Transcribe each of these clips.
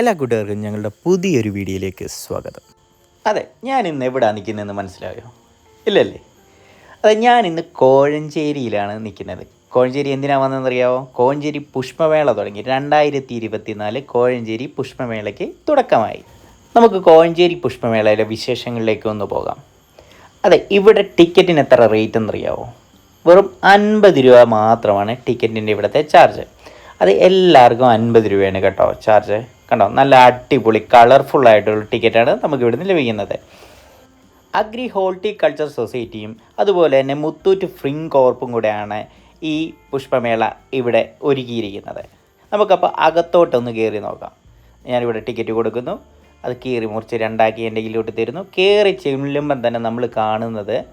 എല്ലാ കൂട്ടുകാർക്കും ഞങ്ങളുടെ പുതിയൊരു വീഡിയോയിലേക്ക് സ്വാഗതം. അതെ ഞാൻ ഇന്ന് എവിടെയാണ് നിൽക്കുന്നതെന്ന് മനസ്സിലായോ? ഇല്ലല്ലേ? അതെ ഞാൻ ഇന്ന് കോഴഞ്ചേരിയിലാണ് നിൽക്കുന്നത്. കോഴഞ്ചേരി എന്തിനാണ് വന്നതെന്നറിയാവോ? കോഴഞ്ചേരി പുഷ്പമേള തുടങ്ങി. രണ്ടായിരത്തി ഇരുപത്തിനാല് കോഴഞ്ചേരി പുഷ്പമേളയ്ക്ക് തുടക്കമായി. നമുക്ക് കോഴഞ്ചേരി പുഷ്പമേളയിലെ വിശേഷങ്ങളിലേക്ക് ഒന്ന് പോകാം. അതെ ഇവിടെ ടിക്കറ്റിന് എത്ര റേറ്റ് എന്നറിയാവോ വെറും അൻപത് രൂപ മാത്രമാണ് ടിക്കറ്റിന്റെ ഇവിടുത്തെ ചാർജ്. അത് എല്ലാവർക്കും അൻപത് രൂപയാണ് കേട്ടോ ചാർജ്. കണ്ടോ? നല്ല അടിപൊളി കളർഫുൾ ആയിട്ടുള്ള ടിക്കറ്റാണ് നമുക്ക് ഇവിടുന്ന് ലഭിക്കുന്നത്. അഗ്രി ഹോർട്ടിക്കൾച്ചർ സൊസൈറ്റിയും അതുപോലെ തന്നെ മുത്തൂറ്റ് ഫ്രിങ് കോർപ്പും കൂടെയാണ് ഈ പുഷ്പമേള ഇവിടെ ഒരുക്കിയിരിക്കുന്നത്. നമുക്കപ്പോൾ അകത്തോട്ടൊന്ന് കയറി നോക്കാം. ഞാനിവിടെ ടിക്കറ്റ് കൊടുക്കുന്നു. അത് കീറി മുറിച്ച് രണ്ടാക്കി എന്റെ കയ്യിലോട്ട് തരുന്നു. കയറി ചെല്ലുമ്പം തന്നെ നമ്മൾ കാണുന്നത്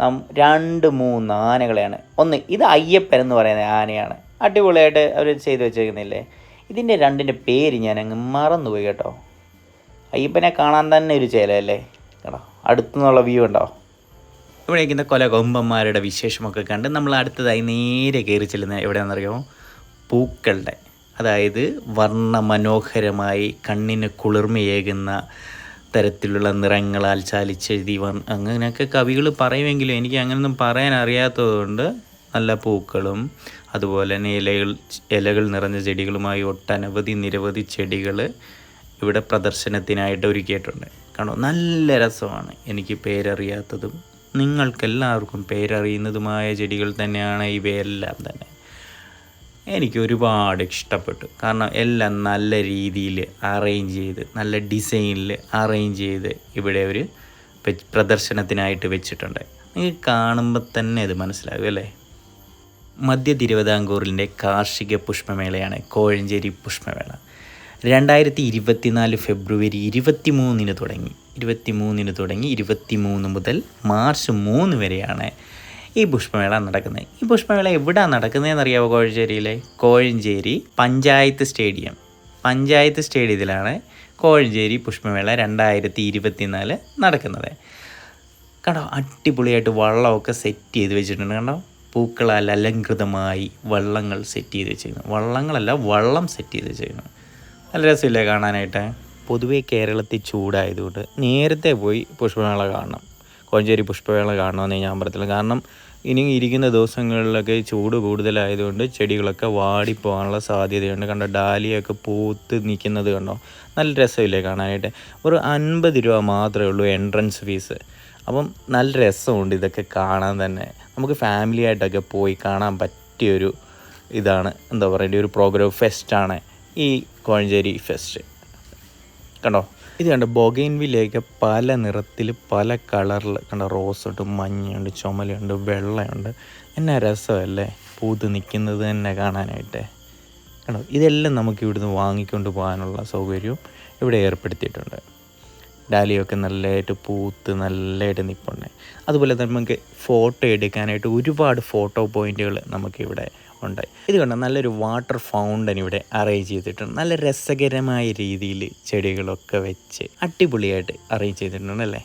നാം രണ്ട് മൂന്ന് ആനകളെയാണ്. ഒന്ന് ഇത് അയ്യപ്പൻ എന്ന് പറയുന്ന ആനയാണ്. അടിപൊളിയായിട്ട് അവർ ചെയ്തു വെച്ചേക്കുന്നില്ലേ? ഇതിന്റെ രണ്ടിന്റെ പേര് ഞാൻ അങ്ങ് മറന്നുപോയി കേട്ടോ. അയ്യപ്പനെ കാണാൻ തന്നെ ഒരു ചേലല്ലേ കേട്ടോ അടുത്തുനിന്നുള്ള വ്യൂ ഉണ്ടോ ഇവിടേക്കുന്ന കൊല കൊമ്പന്മാരുടെ വിശേഷമൊക്കെ കണ്ട് നമ്മൾ അടുത്തതായി നേരെ കയറി ചെല്ലുന്ന എവിടെയാണെന്നറിയാമോ പൂക്കളുടെ അതായത് വർണ മനോഹരമായി കണ്ണിന് കുളിർമയേകുന്ന തരത്തിലുള്ള നിറങ്ങളാൽ ചാലിച്ചെഴുതി വർ അങ്ങനെയൊക്കെ കവികൾ പറയുമെങ്കിലും എനിക്ക് അങ്ങനെയൊന്നും പറയാൻ അറിയാത്തതുകൊണ്ട് നല്ല പൂക്കളും അതുപോലെ തന്നെ ഇലകൾ ഇലകൾ നിറഞ്ഞ ചെടികളുമായി ഒട്ടനവധി നിരവധി ചെടികൾ ഇവിടെ പ്രദർശനത്തിനായിട്ട് ഒരുക്കിയിട്ടുണ്ട്. കാണോ നല്ല രസമാണ്. എനിക്ക് പേരറിയാത്തതും നിങ്ങൾക്കെല്ലാവർക്കും പേരറിയുന്നതുമായ ചെടികൾ തന്നെയാണ് ഇവയെല്ലാം തന്നെ. എനിക്ക് ഒരുപാട് ഇഷ്ടപ്പെട്ടു. കാരണം എല്ലാം നല്ല രീതിയിൽ അറേഞ്ച് ചെയ്ത് നല്ല ഡിസൈനിൽ അറേഞ്ച് ചെയ്ത് ഇവിടെ ഒരു പ്രദർശനത്തിനായിട്ട് വെച്ചിട്ടുണ്ട്. നിങ്ങൾക്ക് കാണുമ്പോൾ തന്നെ അത് മനസ്സിലാകും അല്ലേ? മധ്യ തിരുവിതാംകൂറിന്റെ കാർഷിക പുഷ്പമേളയാണ് കോഴഞ്ചേരി പുഷ്പമേള. രണ്ടായിരത്തി ഇരുപത്തിനാല് ഫെബ്രുവരി ഇരുപത്തി മൂന്നിന് തുടങ്ങി. ഇരുപത്തി മൂന്നിന് തുടങ്ങി ഇരുപത്തി മൂന്ന് മുതൽ മാർച്ച് മൂന്ന് വരെയാണ് ഈ പുഷ്പമേള നടക്കുന്നത്. ഈ പുഷ്പമേള എവിടെയാണ് നടക്കുന്നതെന്ന് അറിയാമോ കോഴഞ്ചേരിയിലെ? കോഴഞ്ചേരി പഞ്ചായത്ത് സ്റ്റേഡിയം. പഞ്ചായത്ത് സ്റ്റേഡിയത്തിലാണ് കോഴഞ്ചേരി പുഷ്പമേള രണ്ടായിരത്തി ഇരുപത്തിനാല് നടക്കുന്നത്. കണ്ടോ? അടിപൊളിയായിട്ട് വള്ളമൊക്കെ സെറ്റ് ചെയ്ത് വെച്ചിട്ടുണ്ട് കണ്ടോ? പൂക്കളാൽ അലങ്കൃതമായി വള്ളങ്ങൾ സെറ്റ് ചെയ്ത് വെച്ചിരിക്കുന്നു. വള്ളങ്ങളല്ല വള്ളം സെറ്റ് ചെയ്ത് വെച്ചിരിക്കുന്നു. നല്ല രസമില്ലേ കാണാനായിട്ട്? പൊതുവേ കേരളത്തിൽ ചൂടായതുകൊണ്ട് നേരത്തെ പോയി പുഷ്പമേള കാണണം. കോഞ്ചേരി പുഷ്പമേള കാണണമെന്ന് ഞാൻ പറയത്തില്ല കാരണം ഇനി ഇരിക്കുന്ന ദിവസങ്ങളിലൊക്കെ ചൂട് കൂടുതലായതുകൊണ്ട് ചെടികളൊക്കെ വാടിപ്പോകാനുള്ള സാധ്യതയുണ്ട്. കണ്ടോ ഡാലിയൊക്കെ പൂത്ത് നിൽക്കുന്നത് കണ്ടോ? നല്ല രസമില്ലേ കാണാനായിട്ട്? ഒരു അൻപത് രൂപ മാത്രമേ ഉള്ളൂ എൻട്രൻസ് ഫീസ് അപ്പം നല്ല രസമുണ്ട് ഇതൊക്കെ കാണാൻ തന്നെ. നമുക്ക് ഫാമിലി ആയിട്ടൊക്കെ പോയി കാണാൻ പറ്റിയൊരു ഇതാണ്. എന്താ പറയേണ്ട? ഒരു പ്രോഗ്രാം ഫെസ്റ്റാണ് ഈ കോഴഞ്ചേരി ഫെസ്റ്റ് കണ്ടോ? ഇത് കണ്ടോ? ബൊഗൈൻവില്ലയൊക്കെ പല നിറത്തിൽ പല കളറിൽ കണ്ടോ? ഉണ്ട് മഞ്ഞയുണ്ട് ചുമലുണ്ട് വെള്ളയുണ്ട്. എന്നാ രസമല്ലേ? പൂത്ത് നിൽക്കുന്നത് തന്നെ കാണാനായിട്ട്. കണ്ടോ? ഇതെല്ലാം നമുക്ക് ഇവിടുന്ന് വാങ്ങിക്കൊണ്ട് പോകാനുള്ള സൗകര്യവും ഇവിടെ ഏർപ്പെടുത്തിയിട്ടുണ്ട്. ഡാലിയൊക്കെ നല്ലതായിട്ട് പൂത്ത് നല്ലതായിട്ട് നിൽപ്പുണ്ട് അതുപോലെ തന്നെ നമുക്ക് ഫോട്ടോ എടുക്കാനായിട്ട് ഒരുപാട് ഫോട്ടോ പോയിന്റുകൾ നമുക്കിവിടെ ഉണ്ട് ഇത് കണ്ടോ? നല്ലൊരു വാട്ടർ ഫൗണ്ടൻ ഇവിടെ അറേഞ്ച് ചെയ്തിട്ടുണ്ട്. നല്ല രസകരമായ രീതിയിൽ ചെടികളൊക്കെ വെച്ച് അടിപൊളിയായിട്ട് അറേഞ്ച് ചെയ്തിട്ടുണ്ട് അല്ലേ?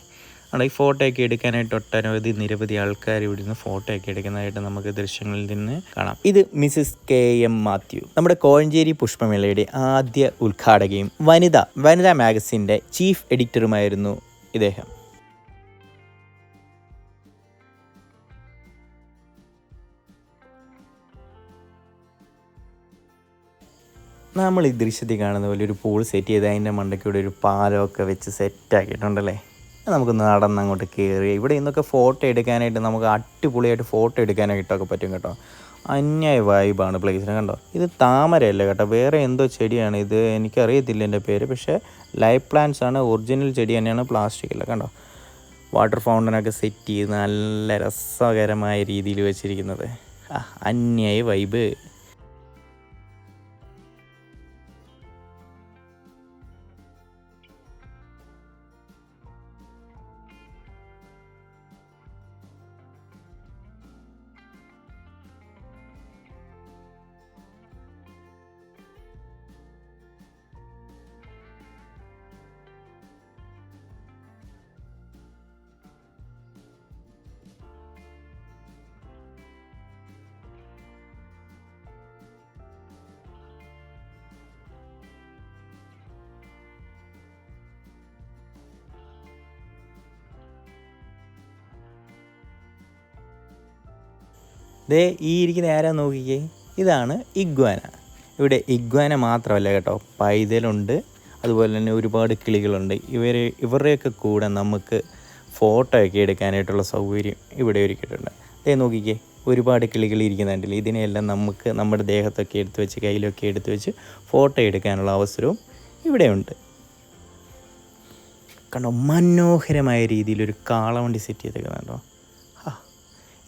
അവിടെ ഈ ഫോട്ടോ ഒക്കെ എടുക്കാനായിട്ട് ഒട്ടനവധി നിരവധി ആൾക്കാർ ഇവിടെ നിന്ന് ഫോട്ടോ ഒക്കെ എടുക്കുന്നതായിട്ട് നമുക്ക് ദൃശ്യങ്ങളിൽ നിന്ന് കാണാം. ഇത് മിസ്സസ് കെ എം മാത്യു നമ്മുടെ കോഴഞ്ചേരി പുഷ്പമേളയുടെ ആദ്യ ഉദ്ഘാടകയും വനിത വനിത മാഗസിന്റെ ചീഫ് എഡിറ്ററുമായിരുന്നു ഇദ്ദേഹം. നമ്മൾ ഈ ദൃശ്യത്തിൽ കാണുന്ന പോലെ ഒരു പൂൾ സെറ്റ് ചെയ്ത് അതിന്റെ മണ്ടയ്ക്കൂടെ ഒരു പാലമൊക്കെ വെച്ച് സെറ്റാക്കിയിട്ടുണ്ടല്ലേ അത് നമുക്കൊന്ന് നടന്ന് അങ്ങോട്ട് കയറി. ഇവിടെ നിന്നൊക്കെ ഫോട്ടോ എടുക്കാനായിട്ട് നമുക്ക് അടിപൊളിയായിട്ട് ഫോട്ടോ എടുക്കാനായിട്ടൊക്കെ പറ്റും കേട്ടോ. അന്യായ വൈബാണ് പ്ലേസിന് കണ്ടോ? ഇത് താമരയല്ല കേട്ടോ. വേറെ എന്തോ ചെടിയാണ് ഇത്. എനിക്കറിയത്തില്ല എന്റെ പേര്. പക്ഷേ ലൈഫ് പ്ലാന്റ്സ് ആണ്. ഒറിജിനൽ ചെടി തന്നെയാണ് പ്ലാസ്റ്റിക്കില്ല കണ്ടോ? വാട്ടർ ഫൗണ്ടനൊക്കെ സെറ്റ് ചെയ്ത് നല്ല രസകരമായ രീതിയിൽ വെച്ചിരിക്കുന്നത്. അന്യായ വൈബ് ദേ ഈ ഇരിക്കുന്ന ആരാ നോക്കിക്കേ? ഇതാണ് ഇഗ്വാന. ഇവിടെ ഇഗ്വാന മാത്രമല്ല കേട്ടോ. പൈതലുണ്ട് അതുപോലെ തന്നെ ഒരുപാട് കിളികളുണ്ട്. ഇവർ ഇവരുടെയൊക്കെ കൂടെ നമുക്ക് ഫോട്ടോ ഒക്കെ എടുക്കാനായിട്ടുള്ള സൗകര്യം ഇവിടെ ഒരുക്കിയിട്ടുണ്ട്. ദേ നോക്കിക്കേ ഒരുപാട് കിളികൾ ഇരിക്കുന്നുണ്ടല്ലോ? ഇതിനെയെല്ലാം നമുക്ക് നമ്മുടെ ദേഹത്തൊക്കെ എടുത്ത് വെച്ച് കയ്യിലൊക്കെ എടുത്ത് വെച്ച് ഫോട്ടോ എടുക്കാനുള്ള അവസരവും ഇവിടെയുണ്ട്. കണ്ടോ മനോഹരമായ രീതിയിൽ ഒരു കാളവണ്ടി സെറ്റ് ചെയ്തേക്കുന്നുണ്ടോ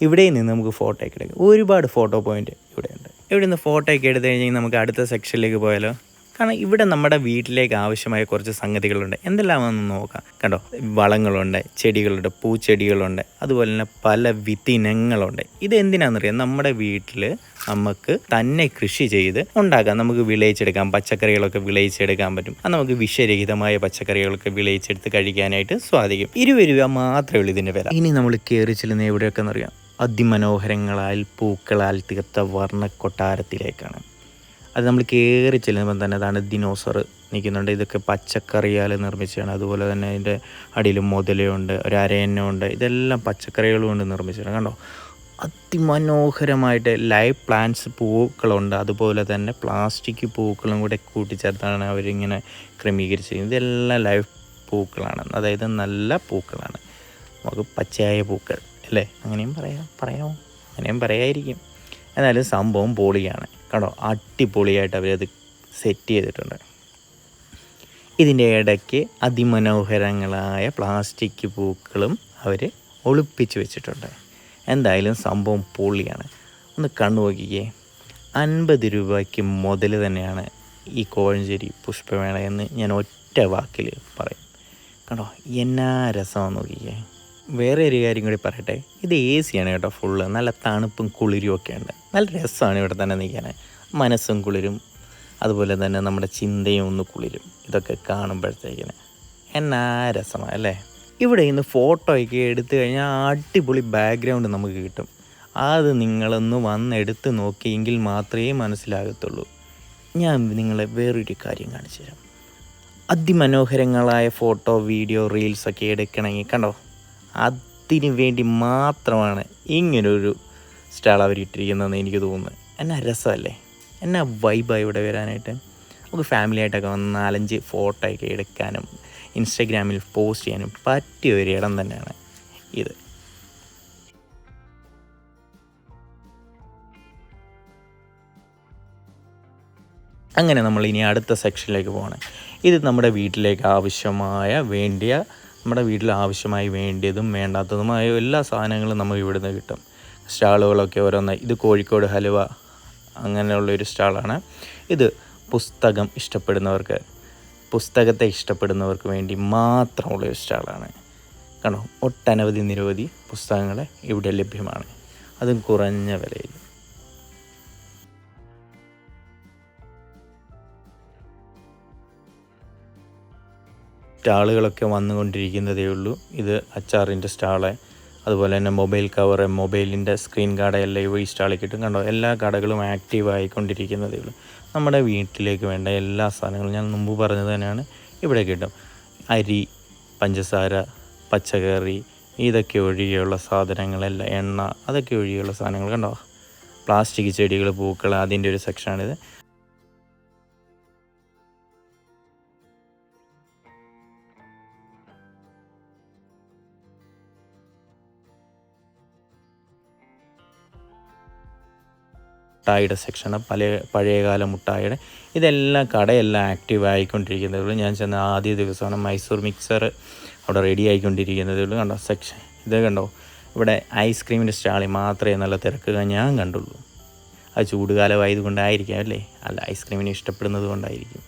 ഇവിടെ നിന്ന് നമുക്ക് ഫോട്ടോ ഒക്കെ എടുക്കാം. ഒരുപാട് ഫോട്ടോ പോയിന്റ് ഇവിടെയുണ്ട് ഇവിടെ നിന്ന് ഫോട്ടോ ഒക്കെ എടുത്തു കഴിഞ്ഞാൽ നമുക്ക് അടുത്ത സെക്ഷനിലേക്ക് പോയാലോ? കാരണം ഇവിടെ നമ്മുടെ വീട്ടിലേക്ക് ആവശ്യമായ കുറച്ച് സംഗതികളുണ്ട്. എന്തെല്ലാമെന്ന് നോക്കാം. കണ്ടോ? വളങ്ങളുണ്ട് ചെടികളുണ്ട് പൂച്ചെടികളുണ്ട് അതുപോലെ തന്നെ പല വിത്തിനങ്ങളുണ്ട്. ഇത് എന്തിനാണെന്നറിയാം? നമ്മുടെ വീട്ടിൽ നമുക്ക് തന്നെ കൃഷി ചെയ്ത് ഉണ്ടാക്കാം. നമുക്ക് വിളയിച്ചെടുക്കാം. പച്ചക്കറികളൊക്കെ വിളയിച്ചെടുക്കാൻ പറ്റും. അത് നമുക്ക് വിഷരഹിതമായ പച്ചക്കറികളൊക്കെ വിളയിച്ചെടുത്ത് കഴിക്കാനായിട്ട് സാധിക്കും ഇരുപത് രൂപ മാത്രമേ ഉള്ളൂ ഇതിന്റെ വില. ഇനി നമ്മൾ കയറി ചെല്ലുന്ന എവിടെയൊക്കെ എന്നറിയാം അതിമനോഹരങ്ങളാൽ പൂക്കളാൽ തീർത്ത വർണ കൊട്ടാരത്തിലേക്കാണ് അത് നമ്മൾ കയറി ചെല്ലുമ്പോൾ തന്നെ അതാണ് ദിനോസർ നിൽക്കുന്നുണ്ട്. ഇതൊക്കെ പച്ചക്കറിയാൽ നിർമ്മിച്ചതാണ്. അതുപോലെ തന്നെ അതിന്റെ അടിയിൽ മുതലയുണ്ട് ഒരു അരയന്നുണ്ട് ഇതെല്ലാം പച്ചക്കറികൾ കൊണ്ട് നിർമ്മിച്ചതാണ് കണ്ടോ? അതിമനോഹരമായിട്ട് ലൈവ് പ്ലാന്റ്സ് പൂക്കളുണ്ട്. അതുപോലെ തന്നെ പ്ലാസ്റ്റിക് പൂക്കളും കൂടെ കൂട്ടിച്ചേർത്താണ് അവരിങ്ങനെ ക്രമീകരിച്ചിരിക്കുന്നത്. ഇതെല്ലാം ലൈവ് പൂക്കളാണ്. അതായത് നല്ല പൂക്കളാണ്. നമുക്ക് പച്ചയായ പൂക്കൾ. അല്ലേ? അങ്ങനെയും പറയാം പറയാമോ അങ്ങനെയും പറയായിരിക്കും. എന്നാലും സംഭവം പൊളിയാണ്. കണ്ടോ? അടിപൊളിയായിട്ട് അവരത് സെറ്റ് ചെയ്തിട്ടുണ്ട്. ഇതിന്റെ ഇടയ്ക്ക് അതിമനോഹരങ്ങളായ പ്ലാസ്റ്റിക് പൂക്കളും അവർ ഒളിപ്പിച്ച് വെച്ചിട്ടുണ്ട്. എന്തായാലും സംഭവം പൊളിയാണ്. ഒന്ന് കണ്ണു നോക്കിക്കേ. അൻപത് രൂപയ്ക്ക് മുതൽ തന്നെയാണ് ഈ കോഴഞ്ചേരി പുഷ്പമേള എന്ന് ഞാൻ ഒറ്റ വാക്കിൽ പറയും. കണ്ടോ? എന്നാ രസമാണെന്ന് നോക്കിക്കേ. വേറെ ഒരു കാര്യം കൂടി പറയട്ടെ. ഇത് എ സിയാണ് കേട്ടോ ഫുള്ള് നല്ല തണുപ്പും കുളിരും ഒക്കെ ഉണ്ട്. നല്ല രസമാണ് ഇവിടെ തന്നെ നിൽക്കാൻ മനസ്സും കുളിരും. അതുപോലെ തന്നെ നമ്മുടെ ചിന്തയും ഒന്ന് കുളിരും. ഇതൊക്കെ കാണുമ്പോഴത്തേക്കിന്. എന്നാ രസമാണ് അല്ലേ? ഇവിടെ ഇന്ന് ഫോട്ടോയൊക്കെ എടുത്തു കഴിഞ്ഞാൽ അടിപൊളി ബാക്ക്ഗ്രൗണ്ട് നമുക്ക് കിട്ടും. അത് നിങ്ങളൊന്ന് വന്നെടുത്ത് നോക്കിയെങ്കിൽ മാത്രമേ മനസ്സിലാകത്തുള്ളൂ. ഞാൻ നിങ്ങളെ വേറൊരു കാര്യം കാണിച്ചു തരാം അതിമനോഹരങ്ങളായ ഫോട്ടോ വീഡിയോ റീൽസൊക്കെ എടുക്കണമെങ്കിൽ കണ്ടോ? അതിന് വേണ്ടി മാത്രമാണ് ഇങ്ങനൊരു സ്റ്റാൾ അവർ ഇട്ടിരിക്കുന്നതെന്ന് എനിക്ക് തോന്നുന്നത്. എന്നാ രസമല്ലേ? എന്നാ വൈബായി ഇവിടെ വരാനായിട്ട്? നമുക്ക് ഫാമിലി ആയിട്ടൊക്കെ വന്ന് നാലഞ്ച് ഫോട്ടോ ഒക്കെ എടുക്കാനും ഇൻസ്റ്റഗ്രാമിൽ പോസ്റ്റ് ചെയ്യാനും പറ്റിയ ഒരു ഇടം തന്നെയാണ് ഇത്. അങ്ങനെ നമ്മൾ ഇനി അടുത്ത സെക്ഷനിലേക്ക് പോകണം ഇത് നമ്മുടെ വീട്ടിലേക്ക് ആവശ്യമായ വേണ്ടിയ നമ്മുടെ വീട്ടിൽ ആവശ്യമായി വേണ്ടിയതും വേണ്ടാത്തതുമായ എല്ലാ സാധനങ്ങളും നമുക്ക് ഇവിടുന്ന് കിട്ടും. സ്റ്റാളുകളൊക്കെ ഓരോന്ന്. ഇത് കോഴിക്കോട് ഹലുവ അങ്ങനെയുള്ളൊരു സ്റ്റാളാണ്. ഇത് പുസ്തകം ഇഷ്ടപ്പെടുന്നവർക്ക് പുസ്തകത്തെ ഇഷ്ടപ്പെടുന്നവർക്ക് വേണ്ടി മാത്രമുള്ളൊരു സ്റ്റാളാണ്. കാരണം ഒട്ടനവധി നിരവധി പുസ്തകങ്ങൾ ഇവിടെ ലഭ്യമാണ്. അതും കുറഞ്ഞ വിലയിൽ. സ്റ്റാളുകളൊക്കെ വന്നുകൊണ്ടിരിക്കുന്നതേ ഉള്ളൂ. ഇത് അച്ചാറിന്റെ സ്റ്റാൾ അതുപോലെ തന്നെ മൊബൈൽ കവർ മൊബൈലിന്റെ സ്ക്രീൻ കാർഡ് എല്ലാം ഈ സ്റ്റാളിൽ കിട്ടും കണ്ടോ എല്ലാ കടകളും ആക്റ്റീവ് ആയിക്കൊണ്ടിരിക്കുന്നതേ ഉള്ളൂ. നമ്മുടെ വീട്ടിലേക്ക് വേണ്ട എല്ലാ സാധനങ്ങളും ഞാൻ മുമ്പ് പറഞ്ഞത് തന്നെയാണ്. ഇവിടെ കിട്ടും. അരി പഞ്ചസാര പച്ചക്കറി ഇതൊക്കെ ഒഴികെയുള്ള സാധനങ്ങളെല്ലാം എണ്ണ അതൊക്കെ ഒഴികെയുള്ള സാധനങ്ങൾ കണ്ടോ? പ്ലാസ്റ്റിക് ചെടികൾ പൂക്കൾ അതിന്റെ ഒരു സെക്ഷനാണിത് മുട്ടായിയുടെ സെക്ഷനാണ് പല പഴയകാല മുട്ടായിയുടെ. ഇതെല്ലാം കടയെല്ലാം ആക്റ്റീവ് ആയിക്കൊണ്ടിരിക്കുന്നതേ ഉള്ളൂ. ഞാൻ ചെന്ന ആദ്യ ദിവസമാണ് മൈസൂർ മിക്സർ അവിടെ റെഡി ആയിക്കൊണ്ടിരിക്കുന്നതേ ഉള്ളൂ. കണ്ടോ സെക്ഷൻ. ഇത് കണ്ടോ ഇവിടെ ഐസ്ക്രീമിന്റെ സ്റ്റാളിൽ മാത്രമേ നല്ല തിരക്ക് ഞാൻ കണ്ടുള്ളൂ. അത് ചൂടുകാലമായതുകൊണ്ടായിരിക്കാം അല്ലേ? അല്ല ഐസ്ക്രീമിനെ ഇഷ്ടപ്പെടുന്നത് കൊണ്ടായിരിക്കും.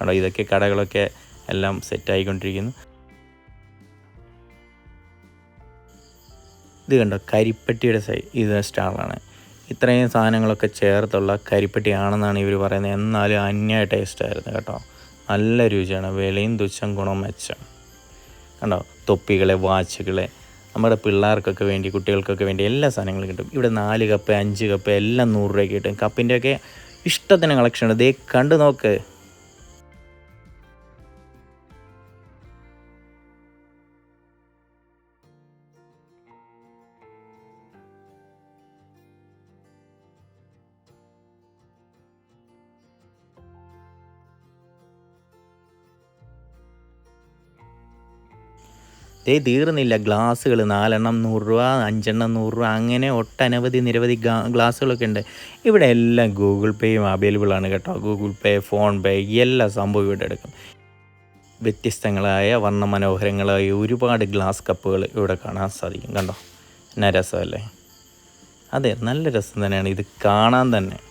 കണ്ടോ ഇതൊക്കെ കടകളൊക്കെ എല്ലാം സെറ്റായിക്കൊണ്ടിരിക്കുന്നു ഇത് കണ്ടോ കരിപ്പട്ടിയുടെ സൈ ഇത് സ്റ്റാളാണ്. ഇത്രയും സാധനങ്ങളൊക്കെ ചേർത്തുള്ള കരിപ്പെട്ടിയാണെന്നാണ് ഇവർ പറയുന്നത്. എന്നാലും അന്യായ ടേസ്റ്റായിരുന്നു കേട്ടോ. നല്ല രുചിയാണ്. വിലയും തുച്ഛം ഗുണം മെച്ചം. കണ്ടോ? തൊപ്പികളെ വാച്ചുകളെ നമ്മുടെ പിള്ളേർക്കൊക്കെ വേണ്ടി കുട്ടികൾക്കൊക്കെ വേണ്ടി എല്ലാ സാധനങ്ങളും കിട്ടും. ഇവിടെ നാല് കപ്പ് അഞ്ച് കപ്പ് എല്ലാം നൂറ് രൂപയ്ക്ക് കിട്ടും. കപ്പിന്റെയൊക്കെ ഇഷ്ടത്തിന് കളക്ഷൻ ഉണ്ട്. ദേ കണ്ടു നോക്ക്. ദേ തീർന്നില്ല ഗ്ലാസ്സുകൾ നാലെണ്ണം നൂറ് രൂപ അഞ്ചെണ്ണം നൂറ് രൂപ അങ്ങനെ ഒട്ടനവധി നിരവധി ഗ്ലാസ്സുകളൊക്കെ ഉണ്ട്. ഇവിടെ എല്ലാം ഗൂഗിൾ പേയും അവൈലബിൾ ആണ് കേട്ടോ. ഗൂഗിൾ പേ ഫോൺ പേ എല്ലാ സംഭവം ഇവിടെ എടുക്കും. വ്യത്യസ്തങ്ങളായ വർണമനോഹരങ്ങളായ ഒരുപാട് ഗ്ലാസ് കപ്പുകൾ ഇവിടെ കാണാൻ സാധിക്കും. കണ്ടോ? എന്നാ രസമല്ലേ? അതെ നല്ല രസം തന്നെയാണ് ഇത് കാണാൻ തന്നെ.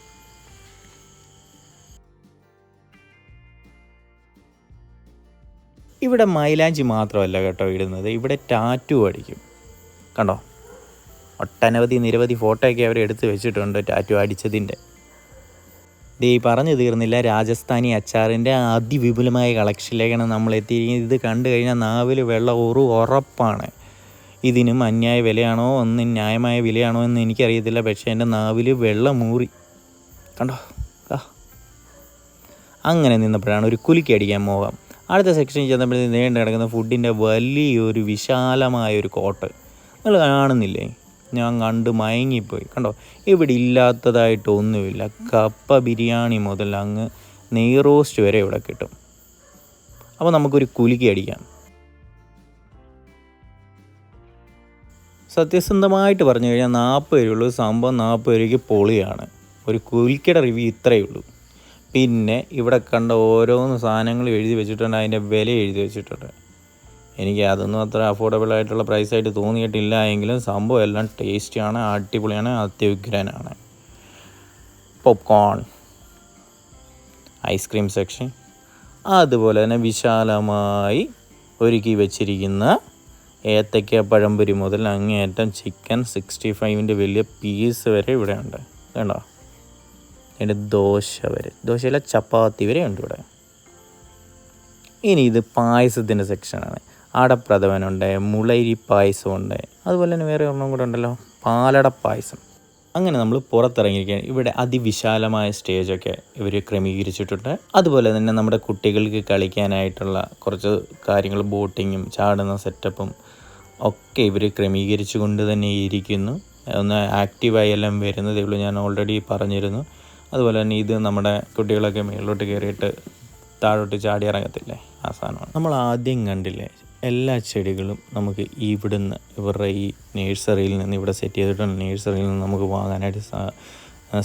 ഇവിടെ മൈലാഞ്ചി മാത്രമല്ല കേട്ടോ ഇടുന്നത്. ഇവിടെ ടാറ്റു അടിക്കും. കണ്ടോ? ഒട്ടനവധി നിരവധി ഫോട്ടോയൊക്കെ അവർ എടുത്ത് വെച്ചിട്ടുണ്ട് ടാറ്റു അടിച്ചതിന്റെ. ദേ പറഞ്ഞു തീർന്നില്ല രാജസ്ഥാനി അച്ചാറിന്റെ അതിവിപുലമായ കളക്ഷനിലേക്കാണ് നമ്മൾ എത്തിയിരിക്കുന്നത്. ഇത് കണ്ടു കഴിഞ്ഞാൽ നാവിൽ വെള്ളം ഒരു ഉറപ്പാണ്. ഇതിനും അന്യായ വിലയാണോ? ഒന്ന് ന്യായമായ വിലയാണോ എന്ന് എനിക്കറിയത്തില്ല. പക്ഷേ എന്റെ നാവിൽ വെള്ളം മൂറി കണ്ടോ? അങ്ങനെ നിന്നപ്പോഴാണ് ഒരു കുലുക്കി അടിക്കാൻ മോഹം. അടുത്ത സെക്ഷനിൽ ചെന്നപ്പോഴത്തേക്ക് നീണ്ടു കിടക്കുന്ന ഫുഡിന്റെ വലിയൊരു വിശാലമായ ഒരു കോട്ട് നിങ്ങൾ കാണുന്നില്ലേ? ഞാൻ കണ്ട് മയങ്ങിപ്പോയി. കണ്ടോ? ഇവിടെ ഇല്ലാത്തതായിട്ട് ഒന്നുമില്ല. കപ്പ ബിരിയാണി മുതൽ അങ്ങ് നെയ് റോസ്റ്റ് വരെ ഇവിടെ കിട്ടും. അപ്പോൾ നമുക്കൊരു കുലുക്കി അടിക്കാം. സത്യസന്ധമായിട്ട് പറഞ്ഞു കഴിഞ്ഞാൽ നാൽപ്പത് രൂപയുള്ളൂ സംഭവം നാൽപ്പത് രൂപയ്ക്ക് പൊളിയാണ്. ഒരു കുലുക്കിയുടെ റിവ്യൂ ഇത്രയേ ഉള്ളൂ. പിന്നെ ഇവിടെ കണ്ട ഓരോന്ന് സാധനങ്ങൾ എഴുതി വെച്ചിട്ടുണ്ട് അതിന്റെ വില എഴുതി വെച്ചിട്ടുണ്ട്. എനിക്ക് അതൊന്നും അത്ര അഫോർഡബിൾ ആയിട്ടുള്ള പ്രൈസായിട്ട് തോന്നിയിട്ടില്ല എങ്കിലും സംഭവം എല്ലാം ടേസ്റ്റിയാണ് അടിപൊളിയാണ് അത്യുഗ്രനാണ്. പോപ്കോൺ ഐസ്ക്രീം സെക്ഷൻ അതുപോലെ തന്നെ വിശാലമായി ഒരുക്കി വെച്ചിരിക്കുന്ന ഏത്തയ്ക്ക പഴംപൊരി മുതൽ അങ്ങേയറ്റം ചിക്കൻ സിക്സ്റ്റി ഫൈവിന്റെ വലിയ പീസ് വരെ ഇവിടെ ഉണ്ട് കണ്ടോ? അതിന്റെ ദോശ വരെ. ദോശയിലെ ചപ്പാത്തി വരെ ഉണ്ട് ഇവിടെ. ഇനി ഇത് പായസത്തിന്റെ സെക്ഷനാണ് അടപ്രഥമനുണ്ട് മുളരി പായസമുണ്ട് അതുപോലെ തന്നെ വേറെ ഒരെണ്ണം കൂടെ ഉണ്ടല്ലോ പാലട പായസം. അങ്ങനെ നമ്മൾ പുറത്തിറങ്ങിയിരിക്കുകയാണ്. ഇവിടെ അതിവിശാലമായ സ്റ്റേജൊക്കെ ഇവർ ക്രമീകരിച്ചിട്ടുണ്ട്. അതുപോലെ തന്നെ നമ്മുടെ കുട്ടികൾക്ക് കളിക്കാനായിട്ടുള്ള കുറച്ച് കാര്യങ്ങൾ ബോട്ടിങ്ങും ചാടുന്ന സെറ്റപ്പും ഒക്കെ ഇവർ ക്രമീകരിച്ചു കൊണ്ട് തന്നെ ഇരിക്കുന്നു. ഒന്ന് ആക്റ്റീവായി എല്ലാം വരുന്നതേ ഉള്ളൂ. ഞാൻ ഓൾറെഡി പറഞ്ഞിരുന്നു. അതുപോലെ തന്നെ ഇത് നമ്മുടെ കുട്ടികളൊക്കെ മേളിലോട്ട് കയറിയിട്ട് താഴോട്ട് ചാടി ഇറങ്ങത്തില്ലേ? ആ സാധനമാണ്. നമ്മൾ ആദ്യം കണ്ടില്ലേ എല്ലാ ചെടികളും നമുക്ക് ഇവിടുന്ന് ഇവരുടെ ഈ നേഴ്സറിയിൽ നിന്ന് ഇവിടെ സെറ്റ് ചെയ്തിട്ടുണ്ട് നേഴ്സറിയിൽ നിന്ന് നമുക്ക് വാങ്ങാനായിട്ട്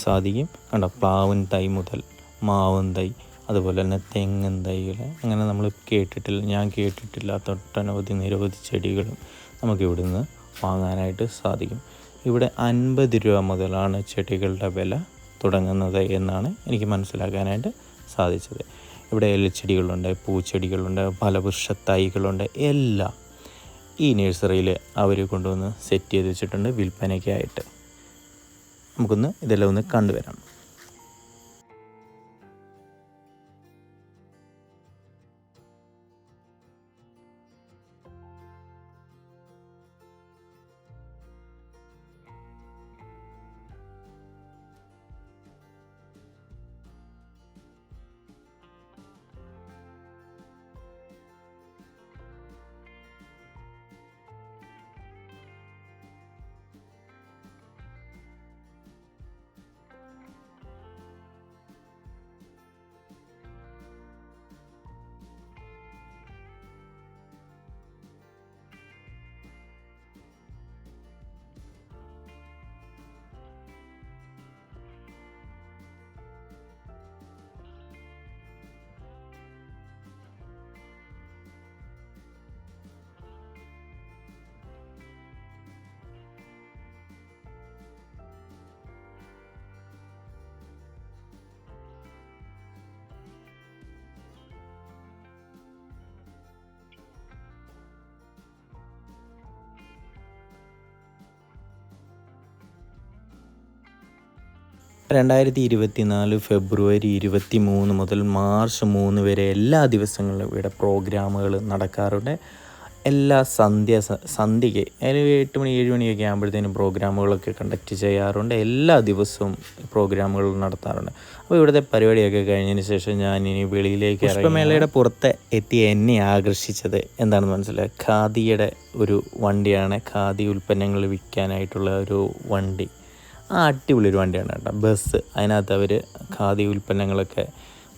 സാധിക്കും. കണ്ടോ പ്ലാവൻ തൈ മുതൽ മാവൻ തൈ അതുപോലെ തന്നെ തെങ്ങൻ തൈകൾ. അങ്ങനെ നമ്മൾ കേട്ടിട്ടില്ല ഞാൻ കേട്ടിട്ടില്ലാത്ത ഒട്ടനവധി നിരവധി ചെടികളും നമുക്ക് ഇവിടുന്ന് വാങ്ങാനായിട്ട് സാധിക്കും. ഇവിടെ അൻപത് രൂപ മുതലാണ് ചെടികളുടെ വില. തുടങ്ങുന്നത് എന്നാണ് എനിക്ക് മനസ്സിലാക്കാനായിട്ട് സാധിച്ചത്. ഇവിടെ എല്ലുച്ചെടികളുണ്ട് പൂച്ചെടികളുണ്ട് ഫലവൃക്ഷ തൈകളുണ്ട് എല്ലാം ഈ നഴ്സറിയിൽ അവർ കൊണ്ടുവന്ന് സെറ്റ് ചെയ്ത് വെച്ചിട്ടുണ്ട് വിൽപ്പനയ്ക്കായിട്ട്. നമുക്കൊന്ന് ഇതെല്ലാം ഒന്ന് കണ്ടുവരാം. രണ്ടായിരത്തി ഇരുപത്തി നാല് ഫെബ്രുവരി ഇരുപത്തി മൂന്ന് മുതൽ മാർച്ച് മൂന്ന് വരെ എല്ലാ ദിവസങ്ങളിലും ഇവിടെ പ്രോഗ്രാമുകൾ നടക്കാറുണ്ട്. എല്ലാ സന്ധ്യ സന്ധ്യയ്ക്ക് അല്ലെങ്കിൽ എട്ട് മണി ഏഴ് മണിയൊക്കെ ആകുമ്പോഴത്തേനും പ്രോഗ്രാമുകളൊക്കെ കണ്ടക്ട് ചെയ്യാറുണ്ട്. എല്ലാ ദിവസവും പ്രോഗ്രാമുകൾ നടത്താറുണ്ട്. അപ്പോൾ ഇവിടുത്തെ പരിപാടിയൊക്കെ കഴിഞ്ഞതിന് ശേഷം ഞാൻ ഇനി വെളിയിലേക്ക് പുഷ്പമേളയുടെ പുറത്ത് എത്തി എന്നെ ആകർഷിച്ചത് എന്താണെന്ന് മനസ്സിലായി? ഖാദിയുടെ ഒരു വണ്ടിയാണ്. ഖാദി ഉൽപ്പന്നങ്ങൾ വിൽക്കാനായിട്ടുള്ള ഒരു വണ്ടി. ആ അടിപൊളി ഒരു വണ്ടിയാണ് കേട്ടോ. ബസ് അതിനകത്ത് അവർ ഖാദി ഉൽപ്പന്നങ്ങളൊക്കെ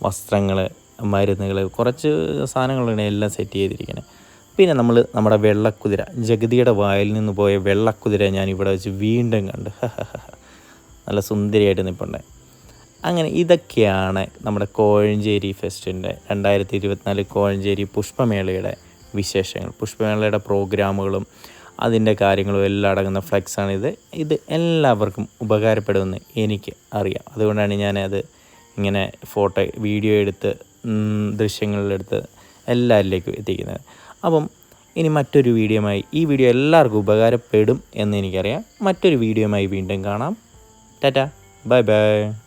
വസ്ത്രങ്ങൾ മരുന്നുകൾ കുറച്ച് സാധനങ്ങളാണ് എല്ലാം സെറ്റ് ചെയ്തിരിക്കുന്നത് പിന്നെ നമ്മൾ നമ്മുടെ വെള്ളക്കുതിര ജഗതിയുടെ വായിൽ നിന്ന് പോയ വെള്ളക്കുതിര ഞാൻ ഇവിടെ വെച്ച് വീണ്ടും കണ്ട് നല്ല സുന്ദരിയായിട്ട് നിൽപ്പുണ്ട് അങ്ങനെ ഇതൊക്കെയാണ് നമ്മുടെ കോഴഞ്ചേരി ഫെസ്റ്റിന്റെ രണ്ടായിരത്തി ഇരുപത്തിനാല് കോഴഞ്ചേരി പുഷ്പമേളയുടെ വിശേഷങ്ങൾ. പുഷ്പമേളയുടെ പ്രോഗ്രാമുകളും അതിന്റെ കാര്യങ്ങളും എല്ലാം അടങ്ങുന്ന ഫ്ലെക്സാണിത്. ഇത് എല്ലാവർക്കും ഉപകാരപ്പെടുമെന്ന് എനിക്ക് അറിയാം. അതുകൊണ്ടാണ് ഞാനത് ഇങ്ങനെ ഫോട്ടോ വീഡിയോ എടുത്ത് ദൃശ്യങ്ങളിലെടുത്ത് എല്ലാവരിലേക്കും എത്തിക്കുന്നത്. അപ്പം ഇനി മറ്റൊരു വീഡിയോയുമായി ഈ വീഡിയോ എല്ലാവർക്കും ഉപകാരപ്പെടും എന്ന് എനിക്കറിയാം. മറ്റൊരു വീഡിയോയുമായി വീണ്ടും കാണാം. ടാറ്റ. Bye bye.